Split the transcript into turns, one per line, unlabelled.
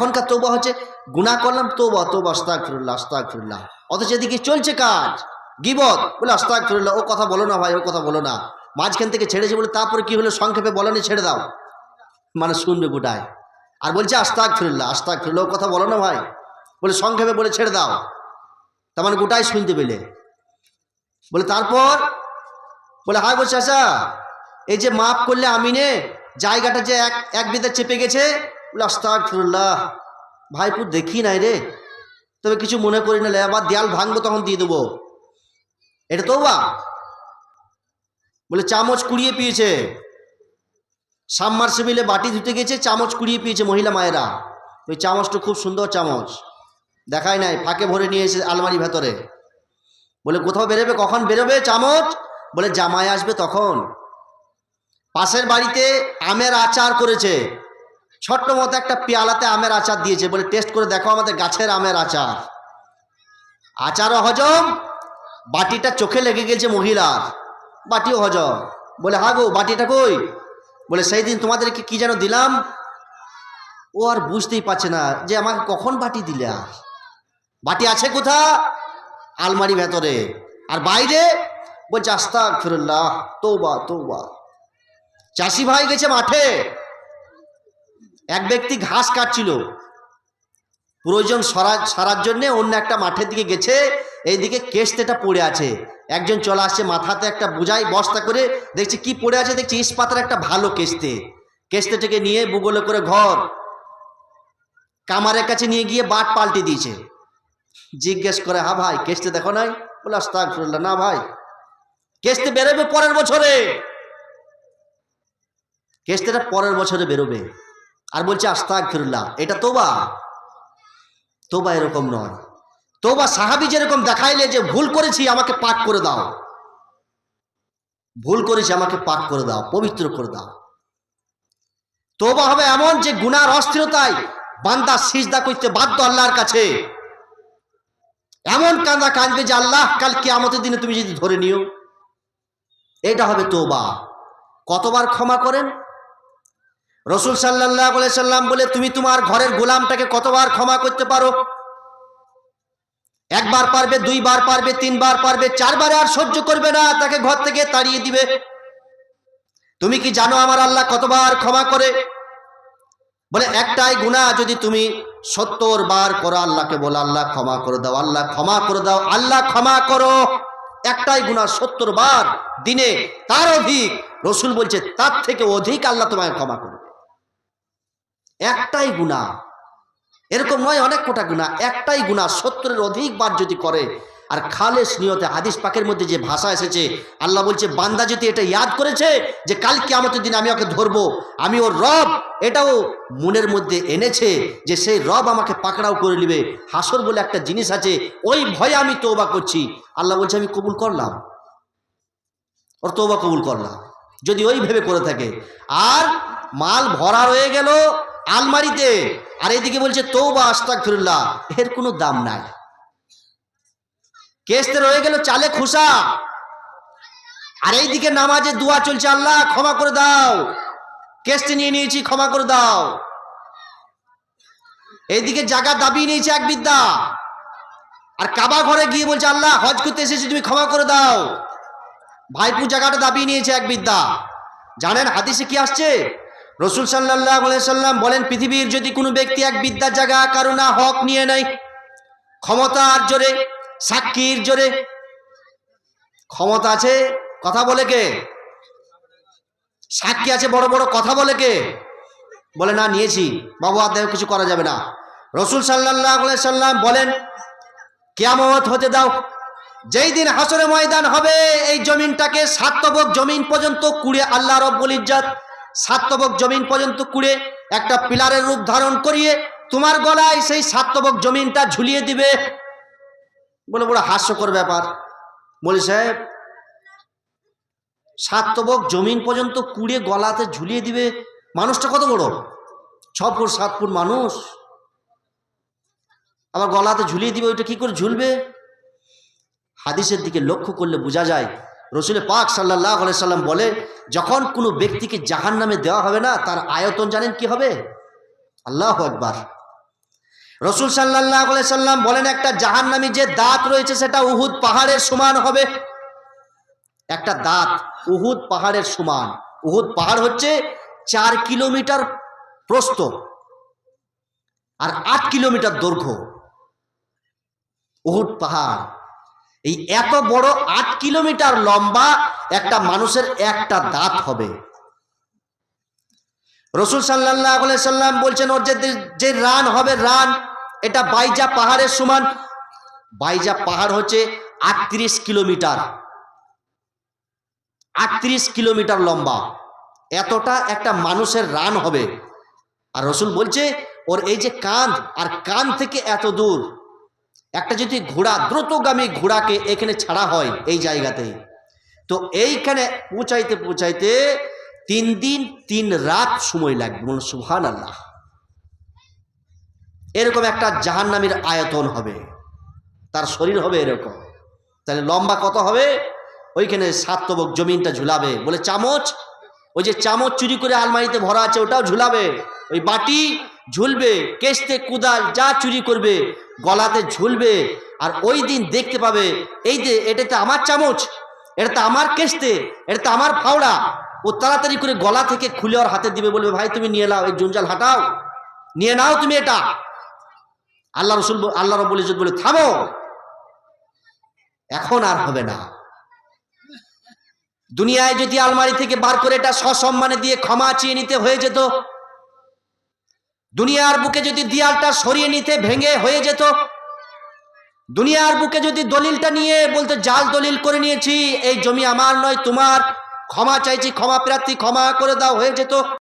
এখনকার তৌবা হচ্ছে গুণা করলাম তৌবা তৌবা আস্তাক ফিরুল্লাহ আস্তাক ফিরুল্লাহ অথচ এদিকে চলছে কাজ। গিবত। বলে আস্তাক ফিরুল্লাহ ও কথা বলো না ভাই, ও কথা বলো না। মাঝখান থেকে ছেড়েছে বলে তারপরে কি হলো? সংক্ষেপে বলেনি ছেড়ে দাও। মানে শুনবে গোটায়। আর বলছে আস্তাক ফিরুল্লাহ আস্তাক ফিরুল্লাহ ও কথা বলো না ভাই। বলে সংক্ষেপে বলে ছেড়ে দাও। তার মানে গোটাই শুনতে পেলে। বলে তারপর? বলে হায় বলছে আচ্ছা এই যে মাপ করলে আমিনে, জায়গাটা যে এক এক বিদে চেপে গেছে বলে ভাইপুর দেখি নাই রে। তবে কিছু মনে করি না আবার দেয়াল ভাঙবো তখন দিয়ে দেবো। এটা তো বা বলে, চামচ কুড়িয়ে পিয়েছে। সাবমার্সিবিলে বাটি ধুতে গেছে চামচ কুড়িয়ে পিয়েছে মহিলা মায়েরা। ওই চামচটা খুব সুন্দর চামচ। দেখাই নাই, ফাঁকে ভরে নিয়ে এসে আলমারি ভেতরে। বলে, কোথাও বেরোবে? কখন বেরোবে চামচ? বলে, জামাই আসবে তখন। পাশের বাড়িতে আমের আচার করেছে। ছোট্ট মতো একটা পেয়ালাতে আমের আচার দিয়েছে। বলে টেস্ট করে দেখো আমাদের গাছের আমের আচার। আচারও হজম, বাটিটা চোখে লেগে গেছে মহিলার। বাটিও হজম। বলে হা গো, বাটিটা কই? বলে, সেই দিন তোমাদেরকে কি যেন দিলাম? ও আর বুঝতেই পারছে না যে আমাকে কখন বাটি দিলে আর। বাটি আছে কোথা আলমারি ভেতরে। আর বাইরে? বলছে আস্তা ফিরুল্লাহ তৌবা তৌবা চাষি ভাই গেছে মাঠে। এক ব্যক্তি ঘাস কাটছিল। প্রয়োজন সরা, সারার জন্যে অন্য একটা মাঠের দিকে গেছে, এইদিকে কেস্তেটা পড়ে আছে। একজন চলে আসছে মাথাতে একটা বোঝাই বস্তা করে, দেখছি কি পড়ে আছে, দেখছি ইস্পাতের একটা ভালো কেস্তে কেস্তেটাকে নিয়ে বুগলে করে ঘর, কামারের কাছে নিয়ে গিয়ে বাট পাল্টে দিয়েছে। জিজ্ঞেস করে, হা ভাই কেস্তে দেখো নাই? বলে না ভাই। কেস্তে বেরোবে পরের বছরে। কেস্তেটা পরের বছরে বেরোবে। আর বলছে আস্তাক ফিরুল্লাহ এটা তোবা। তোবা এরকম নয়। তোবা সাহাবি যেরকম দেখাইলে যে, ভুল করেছি, আমাকে পাক করে দাও। ভুল করেছি, আমাকে পাক করে দাও, পবিত্র করে দাও। তোবা হবে এমন যে, গুনার অস্থিরতায় বান্দা সিজদা করতে বাধ্য আল্লাহর কাছে। এমন কান্দা কাঁদবে যে, আল্লাহ, কাল কিয়ামতের দিনে তুমি যদি ধরে নিও। এটা হবে তোবা। কতবার ক্ষমা করেন? রসুল সাল্লাহ সাল্লাম বলে, তুমি তোমার ঘরের গোলামটাকে কতবার ক্ষমা করতে পারো? একবার পারবে, দুইবার পারবে, তিনবার পারবে, চারবারে আর সহ্য করবে না, তাকে ঘর থেকে তাড়িয়ে দিবে। তুমি কি জানো আমার আল্লাহ কতবার ক্ষমা করে? বলে, একটাই গুণা যদি তুমি সত্তর বার করো, আল্লাহকে বলো, আল্লাহ ক্ষমা করে দাও, আল্লাহ ক্ষমা করে দাও, আল্লাহ ক্ষমা করো। একটাই গুণা সত্তর বার দিনে তার অধিক, রসুল বলছে, তার থেকে অধিক আল্লাহ তোমায় ক্ষমা করবে একটাই গুণা। এরকম নয়, অনেক কোটা গুণা। একটাই গুণা, সত্তরের অধিক বার যদি করে, আর খালেস নিয়তে হাদিস পাকের মধ্যে যে ভাষা এসেছে, আল্লাহ বলছে, বান্দা যদি এটা ইয়াদ করেছে, যে কাল কিয়ামতের দিন আমি ওকে ধরবো, আমি ওর রব, এটাও মনের মধ্যে এনেছে যে সেই রব আমাকে পাকড়াও করে নেবে। হাসর বলে একটা জিনিস আছে, ওই ভয়ে আমি তৌবা করছি। আল্লাহ বলছে, আমি কবুল করলাম। ওর তৌবা কবুল করলাম। যদি ওই ভেবে করে থাকে। আর মাল ভরা রয়ে গেল আলমারিতে। আর এদিকে বলছে তৌবা আস্তাক ফিরুল্লাহ এর কোনো দাম নাই। কেসতে রয়ে গেল চালে খুশা আর এইদিকে নামাজে দোয়া চলছে, আল্লাহ, ক্ষমা করে দাও। কেসতে নিয়ে নিয়েছি, ক্ষমা করে দাও। এইদিকে জায়গা দাবি নিয়েছে এক বিদ্যা। আর কাবা ঘরে গিয়ে বলছে, আল্লাহ, হজ করতে এসেছি, তুমি ক্ষমা করে দাও। ভাইপুর জায়গাটা দাবি নিয়েছে এক বিদ্যা। জানেন হাদিসে কি আসছে? রসুল সাল্লাহ সাল্লাম বলেন, পৃথিবীর যদি কোনো ব্যক্তি এক জায়গা কারও না হক নিয়ে নেয়, ক্ষমতার জোরে, সাক্ষীর জোরে, ক্ষমতা আছে, কথা বলে কে? সাক্ষী আছে, বড় বড় কথা বলে কে? বলে, না, নিয়েছি, বাবু, আর কিছু করা যাবে না। রসুল সাল্লাহ সাল্লাম বলেন, কেয়ামত হতে দাও। যেই দিন হাসরে ময়দান হবে, এই জমিনটাকে সাতবক জমিন পর্যন্ত কুড়ে আল্লাহ রব্বুল ইজ্জাত সাতবক জমিন পর্যন্ত কুড়ে একটা পিলারের রূপ ধারণ করিয়ে তোমার গলায় সেই সাতবক জমিনটা ঝুলিয়ে দিবে। বলে বড় হাস্যকর ব্যাপার। বলি সাহেব সাতবক জমিন পর্যন্ত কুড়ে গলাতে ঝুলিয়ে দিবে। মানুষটা কত বড়? ছ ফুট, সাত ফুট মানুষ। আবার গলাতে ঝুলিয়ে দিবে, ওইটা কি করে ঝুলবে? হাদিসের দিকে লক্ষ্য করলে বোঝা যায় রসুলের পাক সাল্লাহ সাল্লাম বলে, যখন কোনো ব্যক্তিকে জাহান নামে দেওয়া হবে না, তার আয়তন জানেন কি হবে? আল্লাহ একবার রসুল সাল্লাহ সাল্লাম বলেন, একটা জাহান্নামী যে দাঁত রয়েছে, সেটা উহুদ পাহাড়ের সমান হবে। একটা দাঁত উহুদ পাহাড়ের সমান। উহুদ পাহাড় হচ্ছে চার কিলোমিটার প্রস্থ আর আট কিলোমিটার দৈর্ঘ্য। উহুদ পাহাড়। এই এত বড় আট কিলোমিটার লম্বা একটা মানুষের একটা দাঁত হবে। রসুল সাল্লাহ সাল্লাম বলছেন, ওর যে রান হবে, রান, এটা বাইজা পাহাড়ের সমান। বাইজা পাহাড় হচ্ছে আটত্রিশ কিলোমিটার। আটত্রিশ কিলোমিটার লম্বা। এতটা একটা মানুষের রান হবে। আর রসুল বলছে, ওর এই যে কাঁধ, আর কান থেকে এত দূর একটা যদি ঘোড়া দ্রুতগামী ঘোড়াকে এখানে ছাড়া হয় এই জায়গাতে, তো এইখানে পৌঁছাইতে পৌঁছাইতে তিন দিন, তিন রাত সময় লাগবে। বলুন সুহান আল্লাহ এরকম একটা জাহান্নামীর আয়তন হবে। তার শরীর হবে এরকম। তাহলে লম্বা কত হবে? ওইখানে সাতবক জমিনটা ঝুলাবে। বলে, চামচ? ওই যে চামচ চুরি করে আলমারিতে ভরা আছে, ওটাও ঝুলাবে। ওই বাটি ঝুলবে কেস্তে কুদাল যা চুরি করবে, গলাতে ঝুলবে, আর ওই দিন দেখতে পাবে, এই যে এটা তো আমার চামচ, এটা তো আমার কেস্তে এটা তো আমার ফাওড়া। ও তাড়াতাড়ি করে গলা থেকে খুলে ওর হাতে দিবে, বলবে, ভাই, তুমি নিয়ে নাও, এই জঞ্জাল হাঁটাও, নিয়ে নাও তুমি এটা। আল্লাহ রসুল আল্লাহ রবুল ইজত বলে, থামো। এখন আর হবে না। দুনিয়ায় যদি আলমারি থেকে বার করে এটা সসম্মানে দিয়ে ক্ষমা চেয়ে নিতে হয়ে যেত দুনিয়ার বুকে যদি দিয়ালটা সরিয়ে নিতে ভেঙে হয়ে যেত, দুনিয়ার বুকে যদি দলিলটা নিয়ে বলতে জাল দলিল করে নিয়েছি, এই জমি আমার নয়, তোমার। ক্ষমা চাইছি, ক্ষমা প্রার্থী, ক্ষমা করে দাও, হয়ে যেত।